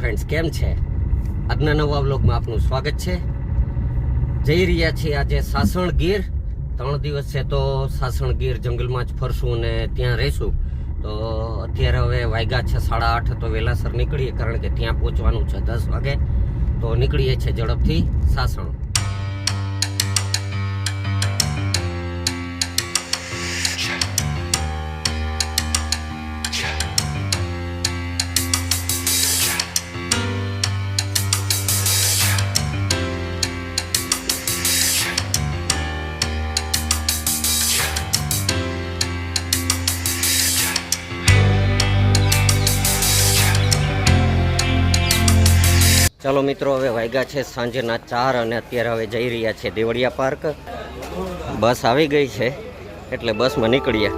કેમ છે? આજના નવા વ્લોગમાં આપનું સ્વાગત છે. જઈ રહ્યા છીએ આજે સાસણ ગીર. ત્રણ દિવસ છે તો સાસણ ગીર જંગલમાં જ ફરશું અને ત્યાં રહીશું. તો અત્યારે હવે વાગ્યા છે સાડા આઠ, તો વહેલાસર નીકળીએ, કારણ કે ત્યાં પહોંચવાનું છે દસ વાગે. તો નીકળીએ છીએ ઝડપથી સાસણ. ચાલો મિત્રો, હવે વાગ્યા છે સાંજના ચાર અને અત્યારે હવે જઈ રહ્યા છે દેવળિયા પાર્ક. બસ આવી ગઈ છે, એટલે બસમાં નીકળીએ.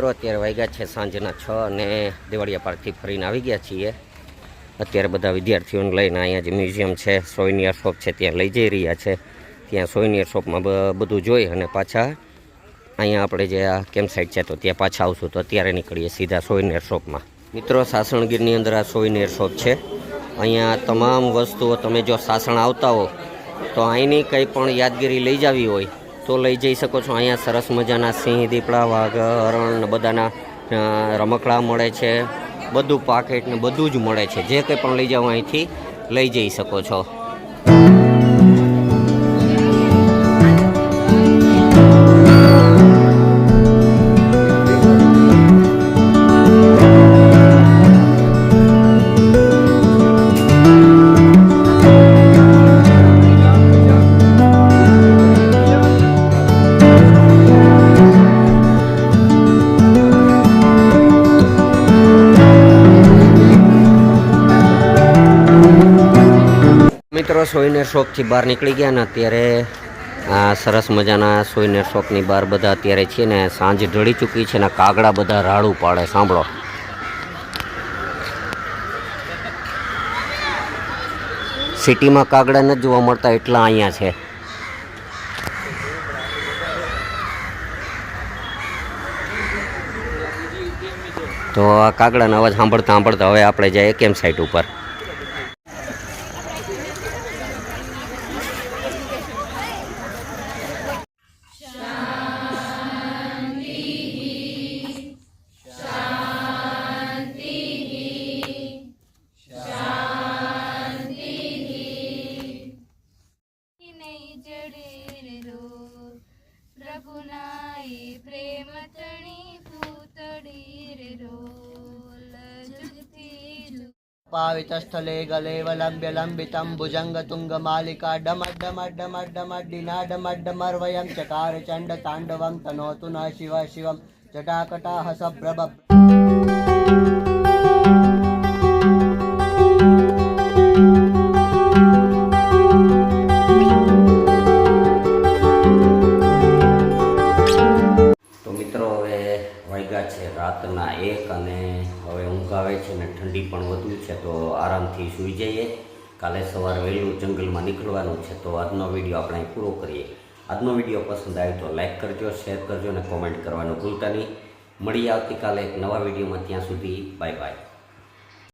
મિત્રો, અત્યારે વાગ્યા છે સાંજના છ અને દેવાળિયા પાર્કથી ફરીને આવી ગયા છીએ. અત્યારે બધા વિદ્યાર્થીઓને લઈને અહીંયા જે મ્યુઝિયમ છે સોયનિયર શોપ છે, ત્યાં લઈ જઈ રહ્યા છે. ત્યાં સોયનિયર શોપમાં બધું જોઈ અને પાછા અહીંયા આપણે જે આ કેમ્પ સાઇટ છે, તો ત્યાં પાછા આવશું. તો અત્યારે નીકળીએ સીધા સોયનિયર શોપમાં મિત્રો, સાસણગીરની અંદર આ સોયનિયર શોપ છે. અહીંયા તમામ વસ્તુઓ, તમે જો સાસણ આવતા હો, તો અહીંની કંઈ પણ યાદગીરી લઈ જવી હોય. તો લઈ જઈ શકો છો. અહીંયા સરસ મજાના સિંહ, દીપડા, વાઘ, હરણ બધાના રમકડા મળે છે. બધું પાકેટ ને બધું જ મળે છે. જે કંઈ પણ લઈ જાઓ અહીંથી લઈ જઈ શકો છો. મિત્રો સોયનેર શોખથી બહાર નીકળી ગયા ને અત્યારે, આ સરસ મજાના સોયનેર શોખની બહાર બધા અત્યારે છે ને સાંજ ઢળી ચૂકી છે ને કાગડા બધા રાડું પાડે, સાંભળો. સિટીમાં કાગડા નથી જોવા મળતા એટલા અહીંયા છે. તો આ કાગડાનો અવાજ સાંભળતા સાંભળતા હવે આપણે જઈએ કેમ સાઈટ ઉપર. પાવિતસ્થલે ગલે વલંબ્ય લંબિતમ ભુજંગ તુંગ માલિકા ડમડ્ડમડ્ડમડ્ડમડ્ડિનાડમડ્ડમર્વયમ ચકાર ચંડ તાંડવમ તનોતુ ન શિવ શિવમ જટાકટાહ સભ્રભ ઠંડી છે તો આરામથી સૂઈ જઈએ. કાલે સવારે વહેલું જંગલમાં નીકળવાનું છે તો આજનો વીડિયો આપણે પૂરો કરીએ. આજનો વીડિયો પસંદ આવ્યો તો લાઈક કરજો, શેર કરજો અને કોમેન્ટ કરવાનું ભૂલતા નહીં. મળીએ આવતીકાલે એક નવા વિડીયોમાં ત્યાં સુધી બાય બાય.